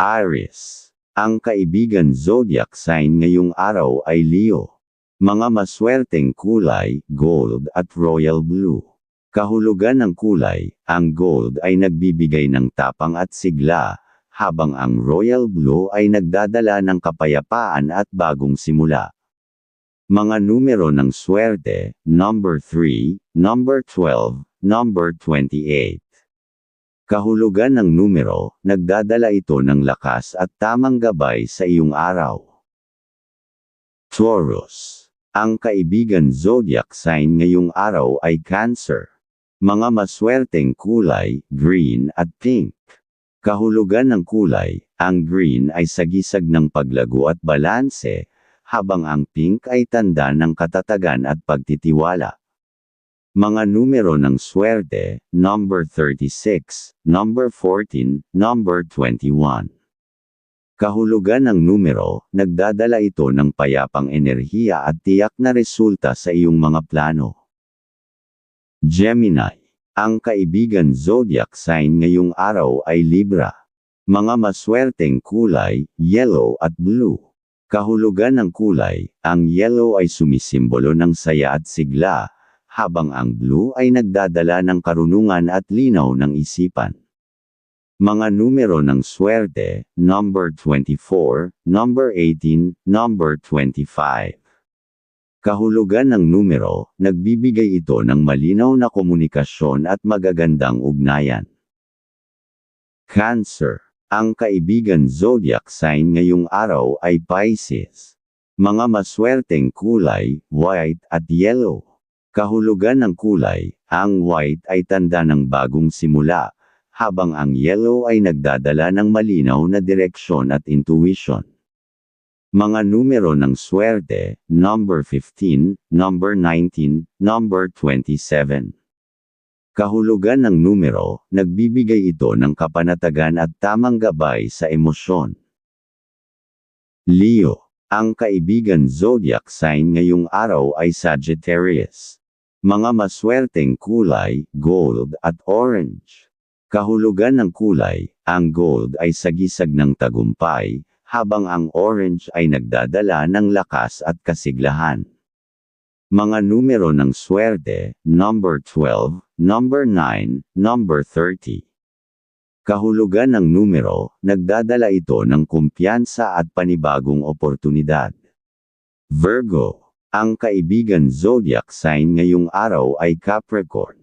Aries. Ang kaibigan zodiac sign ngayong araw ay Leo. Mga maswerteng kulay, gold at royal blue. Kahulugan ng kulay, ang gold ay nagbibigay ng tapang at sigla, habang ang royal blue ay nagdadala ng kapayapaan at bagong simula. Mga numero ng swerte, number 3, number 12, number 28. Kahulugan ng numero, nagdadala ito ng lakas at tamang gabay sa iyong araw. Taurus. Ang kaibigan zodiac sign ngayong araw ay Cancer. Mga maswerteng kulay, green at pink. Kahulugan ng kulay, ang green ay sagisag ng paglago at balanse, habang ang pink ay tanda ng katatagan at pagtitiwala. Mga numero ng swerte, number 36, number 14, number 21. Kahulugan ng numero, nagdadala ito ng payapang enerhiya at tiyak na resulta sa iyong mga plano. Gemini. Ang kaibigan zodiac sign ngayong araw ay Libra. Mga maswerteng kulay, yellow at blue. Kahulugan ng kulay, ang yellow ay sumisimbolo ng saya at sigla, habang ang blue ay nagdadala ng karunungan at linaw ng isipan. Mga numero ng swerte, number 24, number 18, number 25. Kahulugan ng numero, nagbibigay ito ng malinaw na komunikasyon at magagandang ugnayan. Cancer. Ang kaibigan zodiac sign ngayong araw ay Pisces. Mga maswerteng kulay, white at yellow. Kahulugan ng kulay, ang white ay tanda ng bagong simula, habang ang yellow ay nagdadala ng malinaw na direksyon at intuition. Mga numero ng swerte, number 15, number 19, number 27. Kahulugan ng numero, nagbibigay ito ng kapanatagan at tamang gabay sa emosyon. Leo. Ang kaibigan zodiac sign ngayong araw ay Sagittarius. Mga maswerteng kulay, gold at orange. Kahulugan ng kulay, ang gold ay sagisag ng tagumpay, habang ang orange ay nagdadala ng lakas at kasiglahan. Mga numero ng swerte, number 12, number 9, number 30. Kahulugan ng numero, nagdadala ito ng kumpiyansa at panibagong oportunidad. Virgo. Ang kaibigan zodiac sign ngayong araw ay Capricorn.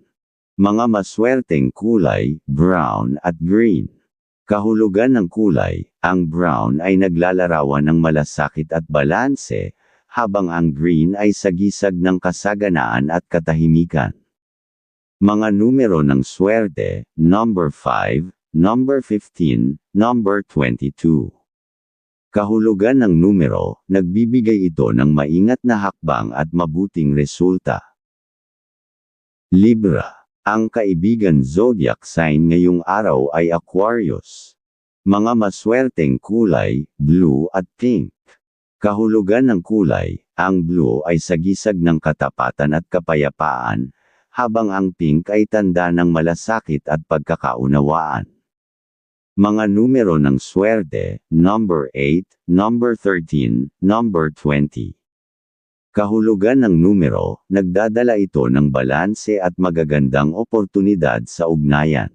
Mga maswerteng kulay, brown at green. Kahulugan ng kulay, ang brown ay naglalarawan ng malasakit at balanse, habang ang green ay sagisag ng kasaganaan at katahimikan. Mga numero ng swerte, number 5, number 15, number 22. Kahulugan ng numero, nagbibigay ito ng maingat na hakbang at mabuting resulta. Libra. Ang kaibigan zodiac sign ngayong araw ay Aquarius. Mga maswerteng kulay, blue at pink. Kahulugan ng kulay, ang blue ay sagisag ng katapatan at kapayapaan, habang ang pink ay tanda ng malasakit at pagkakaunawaan. Mga numero ng swerte, number 8, number 13, number 20. Kahulugan ng numero, nagdadala ito ng balanse at magagandang oportunidad sa ugnayan.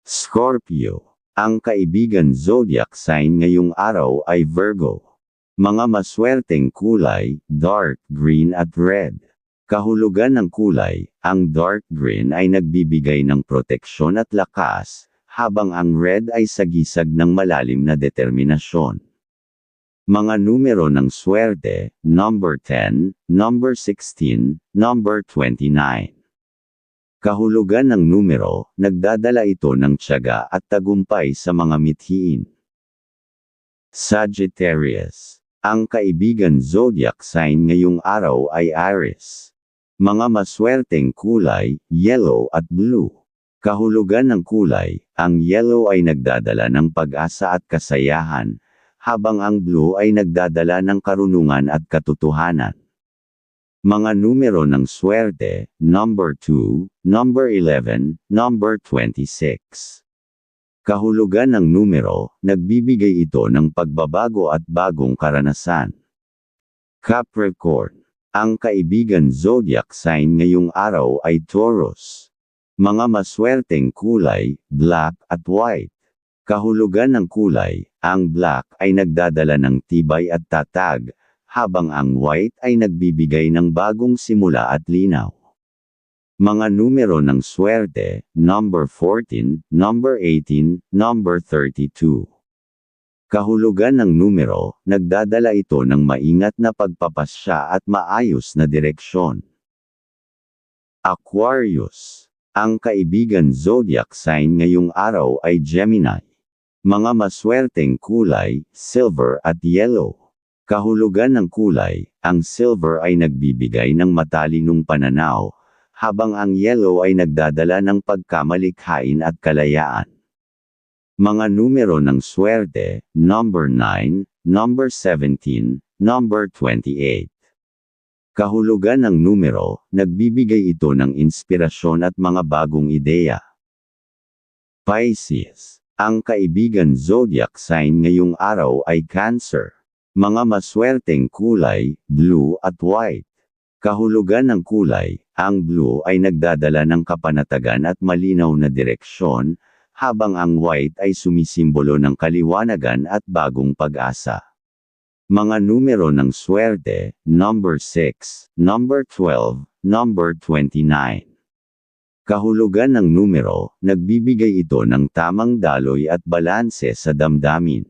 Scorpio ang kaibigan zodiac sign ngayong araw ay Virgo. Mga maswerteng kulay, dark green at red. Kahulugan ng kulay, ang dark green ay nagbibigay ng proteksyon at lakas, habang ang red ay sagisag ng malalim na determinasyon. Mga numero ng swerte, number 10, number 16, number 29. Kahulugan ng numero, nagdadala ito ng tiyaga at tagumpay sa mga mithiin. Sagittarius. Ang kaibigan zodiac sign ngayong araw ay Aries. Mga maswerteng kulay, yellow at blue. Kahulugan ng kulay, ang yellow ay nagdadala ng pag-asa at kasayahan, habang ang blue ay nagdadala ng karunungan at katotohanan. Mga numero ng swerte, number 2, number 11, number 26. Kahulugan ng numero, nagbibigay ito ng pagbabago at bagong karanasan. Capricorn. Ang kaibigan zodiac sign ngayong araw ay Taurus. Mga maswerteng kulay, black at white. Kahulugan ng kulay, ang black ay nagdadala ng tibay at tatag, habang ang white ay nagbibigay ng bagong simula at linaw. Mga numero ng swerte, number 14, number 18, number 32. Kahulugan ng numero, nagdadala ito ng maingat na pagpapasya at maayos na direksyon. Aquarius. Ang kaibigan zodiac sign ngayong araw ay Gemini. Mga maswerteng kulay, silver at yellow. Kahulugan ng kulay, ang silver ay nagbibigay ng matalinong pananaw, habang ang yellow ay nagdadala ng pagkamalikhain at kalayaan. Mga numero ng swerte, number 9, number 17, number 28. Kahulugan ng numero, nagbibigay ito ng inspirasyon at mga bagong ideya. Pisces. Ang kaibigan zodiac sign ngayong araw ay Cancer. Mga maswerteng kulay, blue at white. Kahulugan ng kulay, ang blue ay nagdadala ng kapanatagan at malinaw na direksyon, habang ang white ay sumisimbolo ng kaliwanagan at bagong pag-asa. Mga numero ng swerte, number 6, number 12, number 29. Kahulugan ng numero, nagbibigay ito ng tamang daloy at balanse sa damdamin.